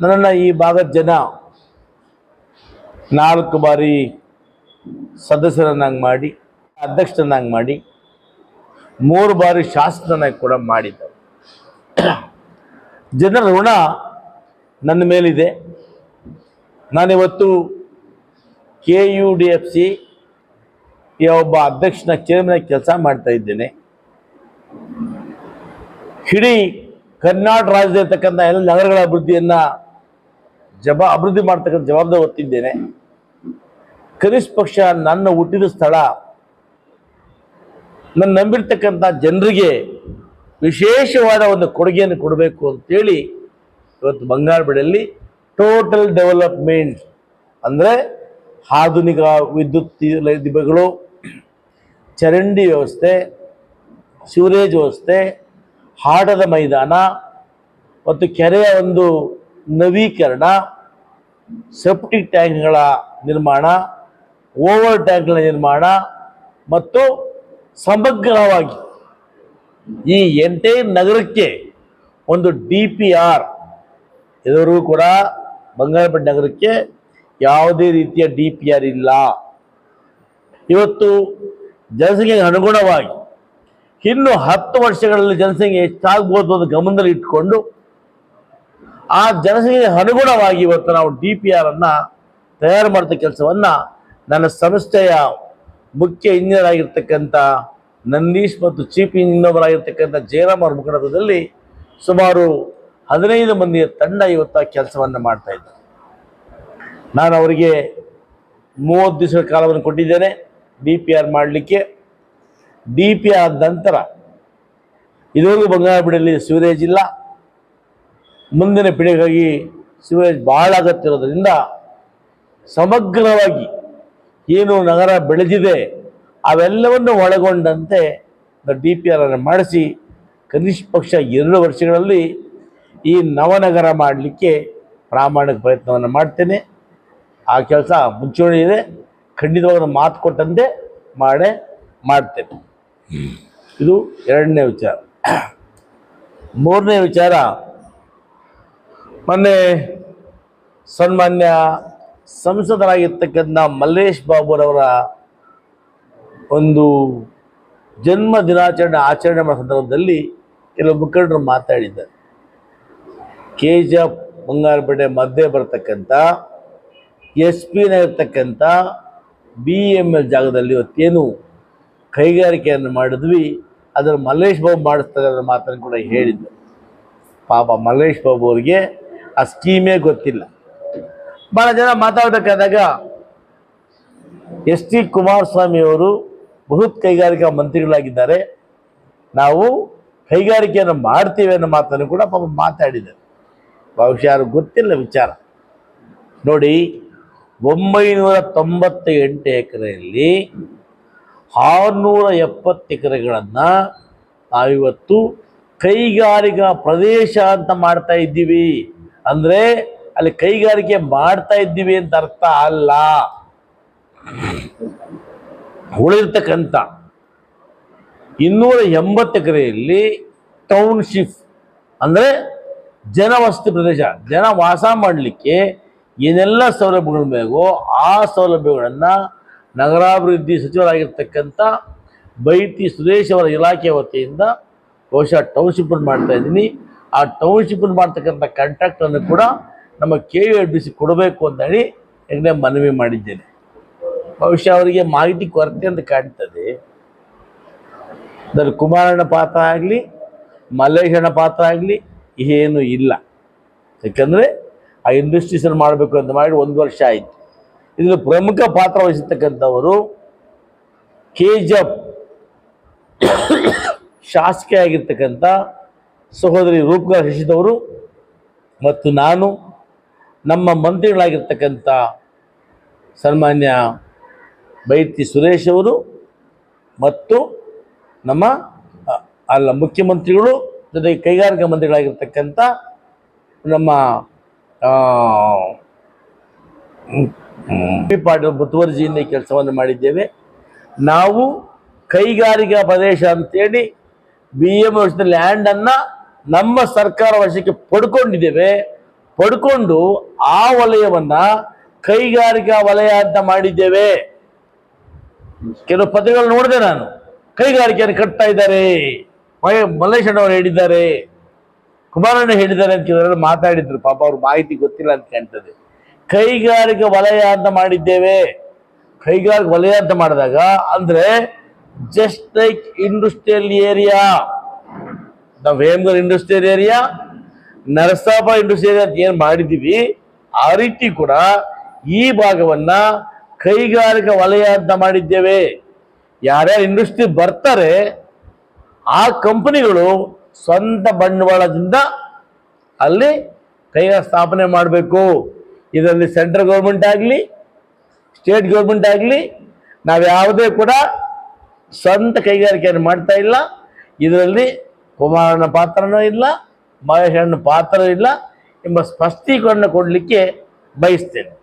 ನನ್ನನ್ನು ಈ ಭಾಗದ ಜನ ನಾಲ್ಕು ಬಾರಿ ಸದಸ್ಯರನ್ನಾಗಿ ಮಾಡಿ ಅಧ್ಯಕ್ಷರನ್ನಾಗಿ ಮಾಡಿ, ಮೂರು ಬಾರಿ ಶಾಸಕರನ್ನಾಗಿ ಕೂಡ ಮಾಡಿದ್ದಾರೆ. ಜನರ ಋಣ ನನ್ನ ಮೇಲಿದೆ. ನಾನಿವತ್ತು K U D F C ಒಬ್ಬ ಅಧ್ಯಕ್ಷನ ಚೇರ್ಮನ್ ಕೆಲಸ ಮಾಡ್ತಾ ಇದ್ದೇನೆ. ಇಡೀ ಕರ್ನಾಟಕ ರಾಜ್ಯದಲ್ಲಿರ್ತಕ್ಕಂಥ ಎಲ್ಲ ನಗರಗಳ ಅಭಿವೃದ್ಧಿಯನ್ನು ಜಬ ಅಭಿವೃದ್ಧಿ ಮಾಡ್ತಕ್ಕಂಥ ಜವಾಬ್ದಾರಿ ಹೊತ್ತಿದ್ದೇನೆ. ಕನಿಷ್ಠ ಪಕ್ಷ ನನ್ನ ಹುಟ್ಟಿದ ಸ್ಥಳ, ನನ್ನ ನಂಬಿರ್ತಕ್ಕಂಥ ಜನರಿಗೆ ವಿಶೇಷವಾದ ಒಂದು ಕೊಡುಗೆಯನ್ನು ಕೊಡಬೇಕು ಅಂತೇಳಿ ಇವತ್ತು ಬಂಗಾರಪೇಟೆಯಲ್ಲಿ ಟೋಟಲ್ ಡೆವಲಪ್ಮೆಂಟ್ ಅಂದರೆ ಆಧುನಿಕ ವಿದ್ಯುತ್ ದಿಬ್ಬಗಳು ಚರಂಡಿ ವ್ಯವಸ್ಥೆ ಸಿವರೇಜ್ ವ್ಯವಸ್ಥೆ ಆಟದ ಮೈದಾನ ಮತ್ತು ಕೆರೆಯ ಒಂದು ನವೀಕರಣ ಸೆಪ್ಟಿಕ್ ಟ್ಯಾಂಕ್ಗಳ ನಿರ್ಮಾಣ ಓವರ್ ಟ್ಯಾಂಕ್ಗಳ ನಿರ್ಮಾಣ ಮತ್ತು ಸಮಗ್ರವಾಗಿ ಈ ಎಂಟೈರ್ ನಗರಕ್ಕೆ ಒಂದು ಡಿ ಪಿ ಆರ್ ಇದುವರೆಗೂ ಕೂಡ ಬಂಗಾರಪೇಟೆ ನಗರಕ್ಕೆ ಯಾವುದೇ ರೀತಿಯ ಡಿ ಪಿ ಆರ್ ಇಲ್ಲ. ಇವತ್ತು ಜನಸಂಖ್ಯೆಗೆ ಅನುಗುಣವಾಗಿ ಇನ್ನು ಹತ್ತು ವರ್ಷಗಳಲ್ಲಿ ಜನಸಂಖ್ಯೆ ಎಷ್ಟಾಗ್ಬೋದು ಅಂತ ಗಮನದಲ್ಲಿ ಇಟ್ಕೊಂಡು ಆ ಜನಸಂಖ್ಯೆಗೆ ಅನುಗುಣವಾಗಿ ಇವತ್ತು ನಾವು ಡಿ ಪಿ ಆರ್ ಅನ್ನ ತಯಾರು ಮಾಡಿದ ಕೆಲಸವನ್ನ ನನ್ನ ಸಂಸ್ಥೆಯ ಮುಖ್ಯ ಇಂಜಿನಿಯರ್ ಆಗಿರ್ತಕ್ಕಂಥ ನಂದೀಶ್ ಮತ್ತು ಚೀಫ್ ಇಂಜಿನಿಯರ್ ಆಗಿರ್ತಕ್ಕಂಥ ಜಯರಾಮ್ ಅವರ ಮುಖಂಡದಲ್ಲಿ ಸುಮಾರು ಹದಿನೈದು ಮಂದಿಯ ತಂಡ ಇವತ್ತು ಆ ಕೆಲಸವನ್ನು ಮಾಡ್ತಾ ಇದ್ದೆ ನಾನು ಅವರಿಗೆ ಮೂವತ್ತು ದಿವಸಗಳ ಕಾಲವನ್ನು ಕೊಟ್ಟಿದ್ದೇನೆ. ಡಿ ಪಿ ಆರ್ ಮಾಡಲಿಕ್ಕೆ. ಡಿ ಪಿ ಆರ್ ನಂತರ ಇದುವರೆಗೂ ಬಂಗಾರಪೇಟೆಯಲ್ಲಿ ಸಿವರೇಜ್ ಇಲ್ಲ ಮುಂದಿನ ಪೀಳಿಗೆಗಾಗಿ ಸಿವರೇಜ್ ಭಾಳ ಅಗತ್ಯ ಇರೋದ್ರಿಂದ ಸಮಗ್ರವಾಗಿ ಏನು ನಗರ ಬೆಳೆದಿದೆ ಅವೆಲ್ಲವನ್ನು ಒಳಗೊಂಡಂತೆ ಡಿ ಪಿ ಆರ್ ಅನ್ನು ಮಾಡಿಸಿ ಕನಿಷ್ಠ ಪಕ್ಷ ಎರಡು ವರ್ಷಗಳಲ್ಲಿ ಈ ನವನಗರ ಮಾಡಲಿಕ್ಕೆ ಪ್ರಾಮಾಣಿಕ ಪ್ರಯತ್ನವನ್ನು ಮಾಡ್ತೇನೆ. ಆ ಕೆಲಸ ಮುಂಚೂಣಿ ಇದೆ. ಮಾತು ಕೊಟ್ಟಂತೆ ಮಾಡೇ ಮಾಡ್ತೇನೆ. ಇದು ಎರಡನೇ ವಿಚಾರ. ಮೂರನೇ ವಿಚಾರ ಮೊನ್ನೆ ಸನ್ಮಾನ್ಯ ಸಂಸದರಾಗಿರ್ತಕ್ಕಂಥ ಮಲ್ಲೇಶ್ ಬಾಬುರವರ ಒಂದು ಜನ್ಮ ದಿನಾಚರಣೆ ಆಚರಣೆ ಮಾಡುವ ಸಂದರ್ಭದಲ್ಲಿ ಕೆಲವು ಮುಖಂಡರು ಮಾತಾಡಿದ್ದಾರೆ. ಕೆ ಜಿ ಎಫ್ ಬಂಗಾರಪೇಟೆ ಮಧ್ಯೆ ಬರ್ತಕ್ಕಂಥ ಎಸ್ ಪಿನ ಇರ್ತಕ್ಕಂಥ ಬಿ ಎಂ ಎಲ್ ಜಾಗದಲ್ಲಿ ಇವತ್ತೇನು ಕೈಗಾರಿಕೆಯನ್ನು ಮಾಡಿದ್ವಿ ಅದರ ಮಲ್ಲೇಶ್ ಬಾಬು ಮಾಡಿಸ್ತಾರೆ ಅನ್ನೋ ಮಾತನ್ನು ಕೂಡ ಹೇಳಿದ್ದೆ ಪಾಪ ಮಲ್ಲೇಶ್ ಬಾಬು ಅವರಿಗೆ ಆ ಸ್ಕೀಮೇ ಗೊತ್ತಿಲ್ಲ. ಭಾಳ ಜನ ಮಾತಾಡಬೇಕಾದಾಗ ಎಸ್ ಟಿ ಕುಮಾರಸ್ವಾಮಿ ಅವರು ಬೃಹತ್ ಕೈಗಾರಿಕಾ ಮಂತ್ರಿಗಳಾಗಿದ್ದಾರೆ. ನಾವು ಕೈಗಾರಿಕೆಯನ್ನು ಮಾಡ್ತೀವಿ ಅನ್ನೋ ಮಾತನ್ನು ಕೂಡ ಪಾಪ ಮಾತಾಡಿದ್ದಾರೆ. ಬಹುಶಃ ಯಾರು ಗೊತ್ತಿಲ್ಲ ವಿಚಾರ. ನೋಡಿ ಒಂಬೈನೂರ ತೊಂಬತ್ತ ಎಂಟು ಎಕರೆಯಲ್ಲಿ ಆರುನೂರ ಎಪ್ಪತ್ತು ಎಕರೆಗಳನ್ನು ನಾವಿವತ್ತು ಕೈಗಾರಿಕಾ ಪ್ರದೇಶ ಅಂತ ಮಾಡ್ತಾ ಇದ್ದೀವಿ. ಅಂದರೆ ಅಲ್ಲಿ ಕೈಗಾರಿಕೆ ಮಾಡ್ತಾ ಇದ್ದೀವಿ ಅಂತ ಅರ್ಥ ಅಲ್ಲ. ಉಳಿರ್ತಕ್ಕಂಥ ಇನ್ನೂರ ಎಂಬತ್ತು ಎಕರೆಯಲ್ಲಿ ಟೌನ್ಶಿಪ್ ಅಂದರೆ ಜನವಸತಿ ಪ್ರದೇಶ, ಜನ ವಾಸ ಮಾಡಲಿಕ್ಕೆ ಏನೆಲ್ಲ ಸೌಲಭ್ಯಗಳು ಬೇಕೋ ಆ ಸೌಲಭ್ಯಗಳನ್ನು ನಗರಾಭಿವೃದ್ಧಿ ಸಚಿವರಾಗಿರ್ತಕ್ಕಂಥ ಬೈತಿ ಸುರೇಶ್ ಅವರ ಇಲಾಖೆ ವತಿಯಿಂದ ಬಹುಶಃ ಟೌನ್ಶಿಪ್ ಮಾಡ್ತಾ ಇದ್ದೀನಿ. ಆ ಟೌನ್ಶಿಪ್ ಮಾಡ್ತಕ್ಕಂಥ ಕಾಂಟ್ರಾಕ್ಟನ್ನು ಕೂಡ ನಮ್ಮ K U L B C ಕೊಡಬೇಕು ಅಂತ ಹೇಳಿ ಈಗಲೇ ಮನವಿ ಮಾಡಿದ್ದೇನೆ. ಬಹುಶಃ ಅವರಿಗೆ ಮಾಹಿತಿ ಕೊರತೆ ಅಂತ ಕಾಣ್ತದೆ. ಅದರ ಕುಮಾರಣ್ಣ ಪಾತ್ರ ಆಗಲಿ ಮಲ್ಲೇಶಣ್ಣ ಪಾತ್ರ ಆಗಲಿ ಏನು ಇಲ್ಲ. ಯಾಕಂದರೆ ಆ ಇಂಡಸ್ಟ್ರೀಸನ್ನು ಮಾಡಬೇಕು ಅಂತ ಮಾಡಿ ಒಂದು ವರ್ಷ ಆಯಿತು. ಇದರಲ್ಲಿ ಪ್ರಮುಖ ಪಾತ್ರ ವಹಿಸತಕ್ಕಂಥವರು ಕೆ ಜಪ್ ಎಫ್ ಶಾಸಕಿ ಆಗಿರ್ತಕ್ಕಂಥ ಸಹೋದರಿ ರೂಪಕಾ ಶಶಿದವರು ಮತ್ತು ನಾನು ನಮ್ಮ ಮಂತ್ರಿಗಳಾಗಿರ್ತಕ್ಕಂಥ ಸನ್ಮಾನ್ಯ ಬೈತಿ ಸುರೇಶ್ ಅವರು ಮತ್ತು ನಮ್ಮ ಅಲ್ಲ ಮುಖ್ಯಮಂತ್ರಿಗಳು ಜೊತೆಗೆ ಕೈಗಾರಿಕಾ ಮಂತ್ರಿಗಳಾಗಿರ್ತಕ್ಕಂಥ ನಮ್ಮ ಬಿ ಪಾಟೀಲ್ ಮುತುವರ್ಜಿಯಿಂದ ಕೆಲಸವನ್ನು ಮಾಡಿದ್ದೇವೆ. ನಾವು ಕೈಗಾರಿಕಾ ಪ್ರದೇಶ ಅಂತೇಳಿ ಬಿ ಎಂ ಲ್ಯಾಂಡ್ ಲ್ಯಾಂಡನ್ನು ನಮ್ಮ ಸರ್ಕಾರ ವಶಕ್ಕೆ ಪಡ್ಕೊಂಡಿದ್ದೇವೆ. ಪಡ್ಕೊಂಡು ಆ ವಲಯವನ್ನ ಕೈಗಾರಿಕಾ ವಲಯ ಅಂತ ಮಾಡಿದ್ದೇವೆ. ಕೆಲವು ಪತ್ರಿಕೆಗಳು ನೋಡಿದೆ ನಾನು. ಕೈಗಾರಿಕೆಯನ್ನು ಕಟ್ತಾ ಇದ್ದಾರೆ. ಮಲ್ಲೇಶ್ ಅವರು ಹೇಳಿದ್ದಾರೆ. ಕುಮಾರಣ್ಣ ಹೇಳಿದ್ದಾರೆ ಅಂತ ಕೇಳಿದ್ರೆ ಮಾತಾಡಿದ್ರು. ಪಾಪ ಅವ್ರ ಮಾಹಿತಿ ಗೊತ್ತಿಲ್ಲ ಅಂತ ಕಾಣ್ತದೆ. ಕೈಗಾರಿಕಾ ವಲಯ ಅಂತ ಮಾಡಿದ್ದೇವೆ. ಕೈಗಾರಿಕಾ ವಲಯ ಅಂತ ಮಾಡಿದಾಗ ಅಂದ್ರೆ ಜಸ್ಟ್ ಲೈಕ್ ಇಂಡಸ್ಟ್ರಿಯಲ್ ಏರಿಯಾ. ನಾವು ವೇಮ್ಗರ್ ಇಂಡಸ್ಟ್ರಿಯಲ್ ಏರಿಯಾ ನರಸಾಪ ಇಂಡಸ್ಟ್ರಿಯಲ್ ಅಂತ ಏನು ಮಾಡಿದ್ದೀವಿ ಆ ರೀತಿ ಕೂಡ ಈ ಭಾಗವನ್ನ ಕೈಗಾರಿಕಾ ವಲಯ ಅಂತ ಮಾಡಿದ್ದೇವೆ. ಯಾರ್ಯಾರು ಇಂಡಸ್ಟ್ರಿ ಬರ್ತಾರೆ, ಆ ಕಂಪನಿಗಳು ಸ್ವಂತ ಬಂಡವಾಳದಿಂದ ಅಲ್ಲಿ ಕೈಗಾರ ಸ್ಥಾಪನೆ ಮಾಡಬೇಕು. ಇದರಲ್ಲಿ ಸೆಂಟ್ರಲ್ ಗೌರ್ಮೆಂಟ್ ಆಗಲಿ, ಸ್ಟೇಟ್ ಗೌರ್ಮೆಂಟ್ ಆಗಲಿ, ನಾವು ಯಾವುದೇ ಕೂಡ ಸ್ವಂತ ಕೈಗಾರಿಕೆಯನ್ನು ಮಾಡ್ತಾ ಇಲ್ಲ. ಇದರಲ್ಲಿ ಕುಮಾರನ ಪಾತ್ರನೂ ಇಲ್ಲ ಮಹೇಶನ ಪಾತ್ರ ಇಲ್ಲ ಎಂಬ ಸ್ಪಷ್ಟೀಕರಣ ಕೊಡಲಿಕ್ಕೆ ಬಯಸ್ತೇನೆ.